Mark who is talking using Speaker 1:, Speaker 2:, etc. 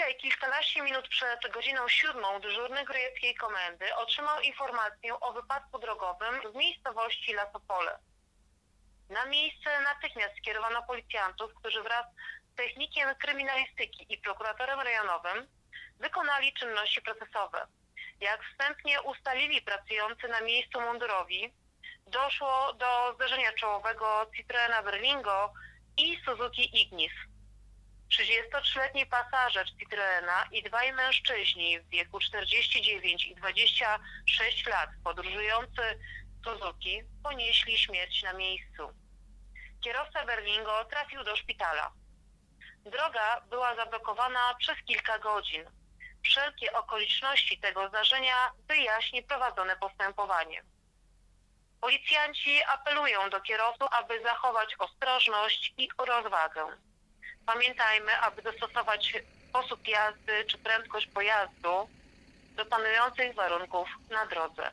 Speaker 1: Dzisiaj, kilkanaście minut przed godziną siódmą, dyżurny Grójeckiej Komendy otrzymał informację o wypadku drogowym w miejscowości Lasopole. Na miejsce natychmiast skierowano policjantów, którzy wraz z technikiem kryminalistyki i prokuratorem rejonowym wykonali czynności procesowe. Jak wstępnie ustalili pracujący na miejscu mundurowi, doszło do zdarzenia czołowego Citroena Berlingo i Suzuki Ignis. 33-letni pasażer Citroena i dwaj mężczyźni w wieku 49 i 26 lat podróżujący Suzuki ponieśli śmierć na miejscu. Kierowca Berlingo trafił do szpitala. Droga była zablokowana przez kilka godzin. Wszelkie okoliczności tego zdarzenia wyjaśni prowadzone postępowanie. Policjanci apelują do kierowców, aby zachować ostrożność i rozwagę. Pamiętajmy, aby dostosować sposób jazdy czy prędkość pojazdu do panujących warunków na drodze.